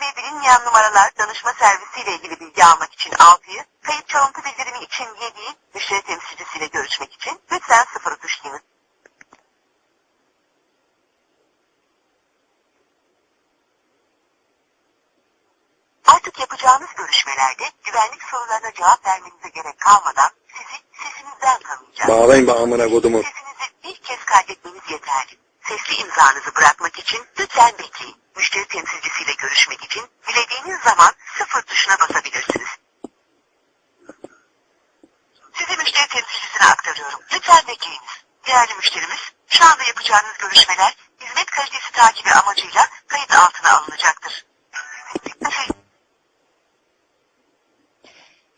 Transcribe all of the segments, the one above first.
ve bilinmeyen numaralar danışma servisiyle ilgili bilgi almak için 6'yı, kayıt çalıntı bildirimi için 7'yi, müşteri temsilcisiyle görüşmek için lütfen 0'ı tuşlayınız. Artık yapacağınız görüşmelerde güvenlik sorularına cevap vermenize gerek kalmadan sizi sesinizden tanıyacağız. Bağlayın be amına kodumu. Sesinizi bir kez kaydetmeniz yeterli. Sesli imzanızı bırakmak için lütfen bekleyin. Müşteri temsilcisiyle görüşmek için dilediğiniz zaman sıfır tuşuna basabilirsiniz. Sizi müşteri temsilcisine aktarıyorum. Lütfen bekleyiniz. Değerli müşterimiz, şu anda yapacağınız görüşmeler hizmet kalitesi takibi amacıyla kayıt altına alınacaktır.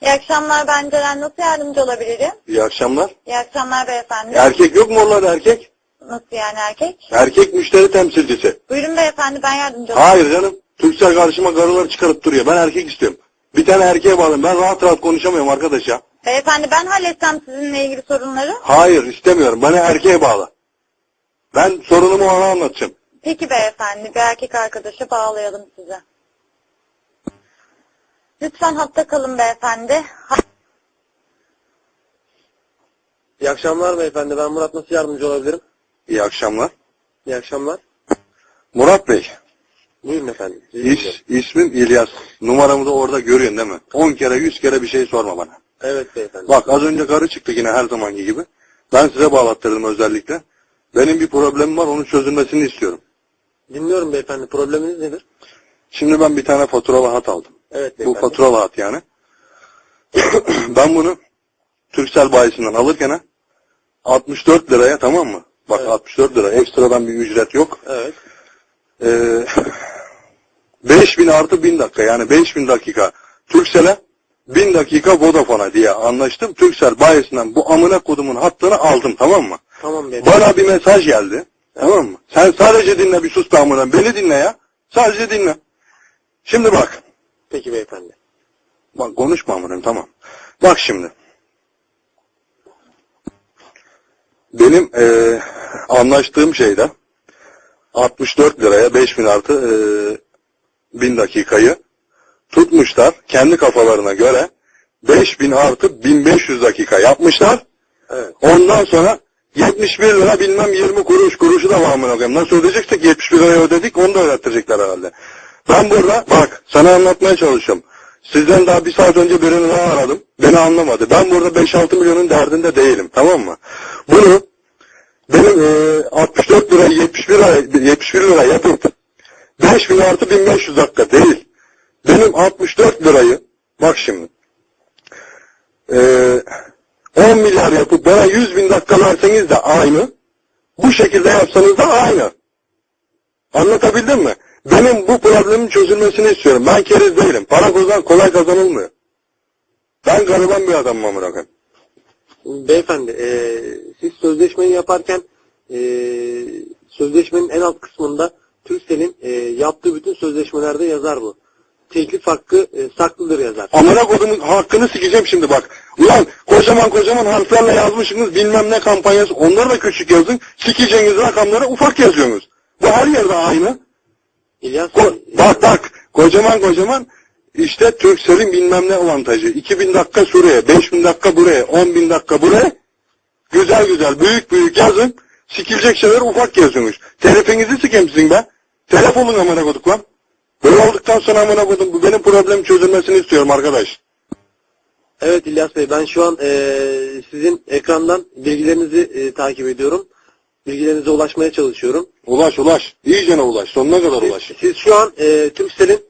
İyi akşamlar ben Ceren. Nasıl yardımcı olabilirim? İyi akşamlar. İyi akşamlar beyefendi. Erkek yok mu onlarda erkek? Nasıl yani erkek? Erkek müşteri temsilcisi. Buyurun beyefendi ben yardımcı olayım. Hayır canım. Türksel karşıma karıları çıkarıp duruyor. Ben erkek istiyorum. Bir tane erkeğe bağlayın. Ben rahat rahat konuşamıyorum arkadaş ya. Beyefendi ben halletsem sizinle ilgili sorunları. Hayır istemiyorum. Bana erkeğe bağla. Ben sorunumu ona anlatacağım. Peki beyefendi bir erkek arkadaşa bağlayalım size. Lütfen hatta kalın beyefendi. Ha- İyi akşamlar beyefendi. Ben Murat nasıl yardımcı olabilirim? İyi akşamlar. İyi akşamlar. Murat Bey. Buyurun efendim. İs, ismim İlyas. Numaramı da orada görüyorsun değil mi? 10 kere 100 kere bir şey sorma bana. Evet beyefendi. Bak az önce karı çıktı yine her zamanki gibi. Ben size bağlattırdım özellikle. Benim bir problemim var onun çözülmesini istiyorum. Dinliyorum beyefendi. Probleminiz nedir? Şimdi ben bir tane faturalı hat aldım. Evet Bu beyefendi. faturalı hat yani. ben bunu Türksel bayisinden alırken 64 liraya tamam mı? Bak Evet. 64 lira ekstradan bir ücret yok. Evet. Ee, 5000 artı 1000 dakika yani 5000 dakika Türksel'e 1000 dakika Vodafone'a diye anlaştım. Türksel bayisinden bu amına kodumun hattını aldım tamam mı? Tamam beyefendi. Bana bir mesaj geldi. Tamam mı? Sen sadece dinle bir sus be amına. Beni dinle ya. Sadece dinle. Şimdi bak. Peki beyefendi. Bak konuşma amına tamam. Bak şimdi. Benim eee, anlaştığım şeyde 64 liraya 5000 artı eee 1000 dakikayı tutmuşlar kendi kafalarına göre 5000 artı 1500 dakika yapmışlar. Evet. Ondan sonra 71 lira bilmem 20 kuruş kuruşu da var amına koyayım. Nasıl ödeyeceksek 71 liraya ödedik onu da ödettirecekler herhalde. Ben burada bak sana anlatmaya çalışıyorum. Sizden daha bir saat önce birini daha aradım. Beni anlamadı. Ben burada 5-6 milyonun derdinde değilim. Tamam mı? Bunu benim e, 64 lira 71 lira 71 lira yapıp 5000 artı 1500 dakika değil. Benim 64 lirayı bak şimdi e, 10 milyar yapıp bana 100 bin dakika verseniz de aynı. Bu şekilde yapsanız da aynı. Anlatabildim mi? Benim bu problemin çözülmesini istiyorum. Ben keriz değilim. Para kolay, kolay kazanılmıyor. Ben gariban bir adamım amına koyayım. Beyefendi eee, siz sözleşmeyi yaparken eee, sözleşmenin en alt kısmında Türksel'in eee, yaptığı bütün sözleşmelerde yazar bu. Teklif hakkı eee, saklıdır yazar. Amına kodumun hakkını sikeceğim şimdi bak. Ulan kocaman kocaman harflerle yazmışsınız bilmem ne kampanyası. Onları da küçük yazın. Sikeceğiniz rakamları ufak yazıyorsunuz. Bu her yerde aynı. İlyas Ko- Bey, bak bak kocaman kocaman işte Turkcell'in bilmem ne avantajı. 2000 dakika şuraya, 5000 dakika buraya, 10.000 dakika buraya. Güzel güzel büyük büyük yazın. Sikilecek şeyler ufak yazıyormuş. Telefinizi sikeyim sizin be. Telef olun amına koduk lan. Böyle olduktan sonra amına kodum bu benim problemim çözülmesini istiyorum arkadaş. Evet İlyas Bey ben şu an eee, sizin ekrandan bilgilerinizi eee, takip ediyorum. Bilgilerinize ulaşmaya çalışıyorum. Ulaş ulaş. İyicene ulaş. Sonuna kadar ulaş. Siz, şu an eee Turkcell'in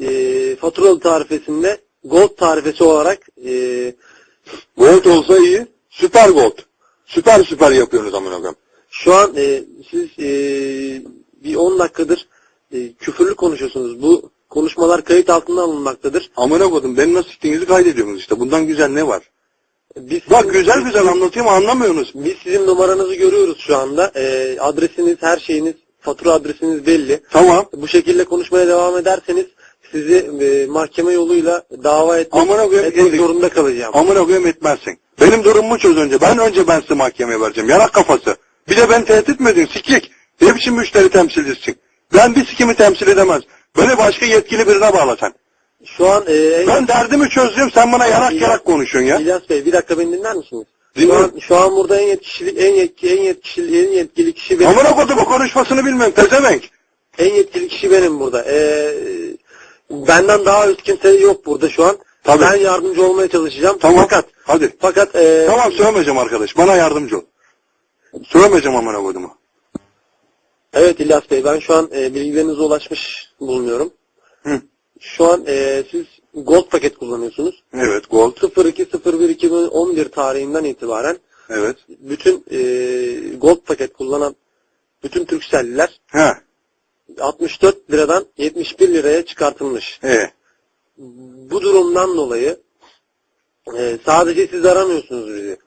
eee faturalı tarifesinde Gold tarifesi olarak eee, Gold olsa iyi. Süper gold. Süper süper yapıyorsunuz amına koyayım. şu an eee, siz eee, bir 10 dakikadır eee, küfürlü konuşuyorsunuz. Bu konuşmalar kayıt altına alınmaktadır. Amına kodum beni nasıl siktiğinizi kaydediyorsunuz işte. Bundan güzel ne var? Biz Bak güzel güzel anlatıyorum anlamıyorsunuz. Biz sizin numaranızı görüyoruz şu anda. Eee, adresiniz, her şeyiniz, fatura adresiniz belli. Tamam. Bu şekilde konuşmaya devam ederseniz sizi eee, mahkeme yoluyla dava etmek, Amına koyayım, etmek zorunda kalacağım. Amına koyayım etmezsin. Benim durumumu çöz önce. Ben önce ben size mahkemeye vereceğim. Yarak kafası. Bir de ben tehdit mi ediyorsun? Sikik. Ne biçim müşteri temsilcisisin? Ben bir sikimi temsil edemez. Beni başka yetkili birine bağla sen. Şu an e, en- Ben derdimi çözüyorum sen bana yarak yarak konuşuyorsun ya. İlyas Bey bir dakika beni dinler misiniz? Şu Dinliyorum. an, şu an burada en yetkili en yetkili en yetkili en yetkili kişi benim. Amına kodumu konuşmasını bilmiyorum pezevenk. En yetkili kişi benim burada. Ee, benden daha üst kimse yok burada şu an. Tabii. Ben yardımcı olmaya çalışacağım. Tamam. Fakat Hadi. fakat ee, Tamam sövmeyeceğim arkadaş. Bana yardımcı ol. Sövmeyeceğim amına kodumu. evet İlyas Bey ben şu an ee, bilgilerinize ulaşmış bulunuyorum. Hı. Şu an ee, siz Gold paket kullanıyorsunuz. Evet gold. 02.01.2011 tarihinden itibaren Evet. bütün ee, Gold paket kullanan bütün Turkcelliler He. 64 liradan 71 liraya çıkartılmış. E. Bu durumdan dolayı e, sadece siz aramıyorsunuz bizi.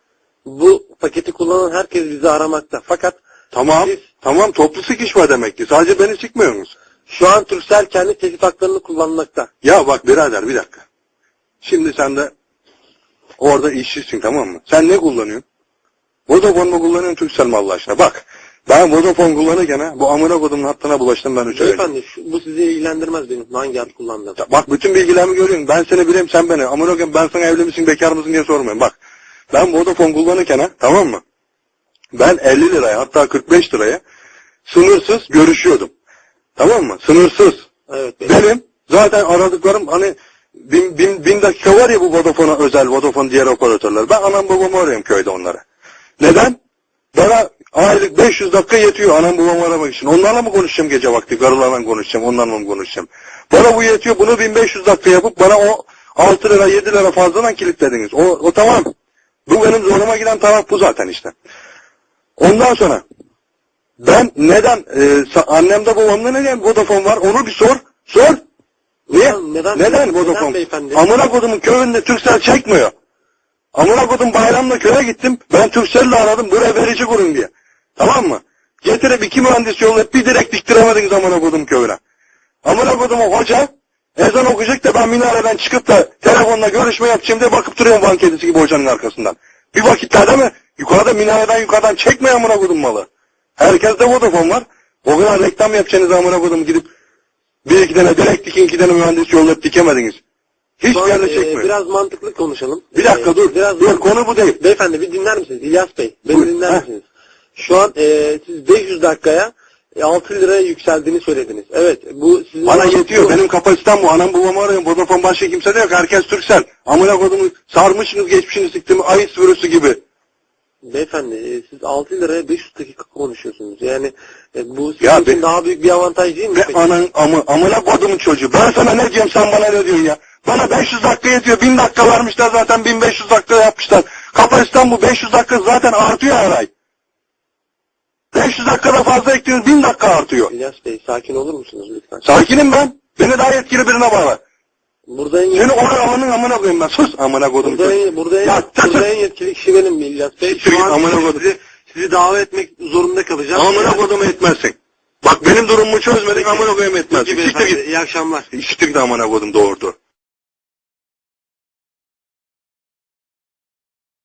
Bu paketi kullanan herkes bizi aramakta. Fakat Tamam. Siz- Tamam toplu sıkışma demek ki. Sadece beni sıkmıyorsunuz. şu an Turkcell kendi telif haklarını kullanmakta. Ya bak birader bir dakika. Şimdi sen de orada işçisin tamam mı? Sen ne kullanıyorsun? Vodafone mu kullanıyorsun Turkcell mi Allah aşkına? Bak ben Vodafone kullanırken ha, bu amına kodumun hattına bulaştım ben üçe Beyefendi şu- bu sizi ilgilendirmez benim hangi hat kullandığım. Bak bütün bilgilerimi görüyorsun. Ben seni bileyim sen beni. Amına koyayım ben sana evli misin bekar mısın diye sormuyorum. Bak ben Vodafone kullanırken ha tamam mı? Ben 50 liraya hatta 45 liraya sınırsız görüşüyordum. Tamam mı? Sınırsız. Evet bey. Benim zaten aradıklarım hani bin, bin, bin dakika var ya bu Vodafone'a özel Vodafone diğer operatörler. Ben anam babamı arıyorum köyde onlara. Neden? Bana aylık 500 dakika yetiyor anam babamı aramak için. Onlarla mı konuşacağım gece vakti? Karılarla konuşacağım, onlarla mı konuşacağım? Bana bu yetiyor. Bunu 1500 dakika yapıp bana o 6 lira 7 lira fazladan kilitlediniz. O, o tamam. Bu benim zoruma giden taraf bu zaten işte. Ondan sonra ben neden e, annemde babamda neden Vodafone var onu bir sor. Sor. Niye? Neden- neden- Neden neden Vodafone? beyefendi? Amına kodumun köyünde Türksel çekmiyor. Amına kodum bayramda köye gittim. Ben Türkcell'le aradım buraya verici kurun diye. Tamam mı? Getirip iki mühendis yollayıp bir direkt diktiremediniz amına kodum köyüne. Amına kodum o hoca ezan okuyacak da ben minareden çıkıp da telefonla görüşme yapacağım diye bakıp duruyorum van kedisi gibi hocanın arkasından. Bir vakitlerde mi? Yukarıda minareden yukarıdan çekme amına kodum malı. Herkeste Vodafone var. O kadar reklam yapacağınız amına kodum gidip bir iki tane direkt dikin iki tane mühendis yollayıp dikemediniz. Hiç Şu an, yerine e, çekmiyor. biraz mantıklı konuşalım. Bir dakika E, dur. Biraz Dur konu bu değil. Beyefendi bir dinler misiniz? İlyas Bey. Beni Buyur. dinler Heh. misiniz? Şu an e, siz 500 dakikaya e, 6 liraya yükseldiğini söylediniz. Evet. Bu sizin Bana bu- yetiyor. Benim kapasitem bu. Anam babamı arıyorum. Vodafone başka kimse de yok. Herkes Türksel. Amına kodumu sarmışsınız geçmişini siktim. Ayı sürüsü gibi. Beyefendi e, siz 6 liraya 500 dakika konuşuyorsunuz. Yani e, bu sizin Ya için be- daha büyük bir avantaj değil mi? Peki? anan amı, amına kodumun çocuğu. Ben sana ne diyorum sen bana ne diyorsun ya? Bana 500 dakika yetiyor. 1000 dakika vermişler zaten 1500 dakika yapmışlar. Kapasitem bu. 500 dakika zaten artıyor her ay. 500 dakikada fazla ekliyoruz 1000 dakika artıyor. İlyas Bey sakin olur musunuz lütfen? Sakinim ben. Beni daha yetkili birine bağla. Burada en Seni onun amanın amına koyayım ben. Sus amına kodum. Burada en, burada en, Ya, burada en yetkili kişi benim İlyas Bey. Şu an amına sizi, sizi davet etmek zorunda kalacağım. Amına kodumu etmezsin. Bak benim durumumu çözmedin amına koyayım etmezsin. Siktir git. iyi akşamlar. Siktir git amına kodum doğurdu.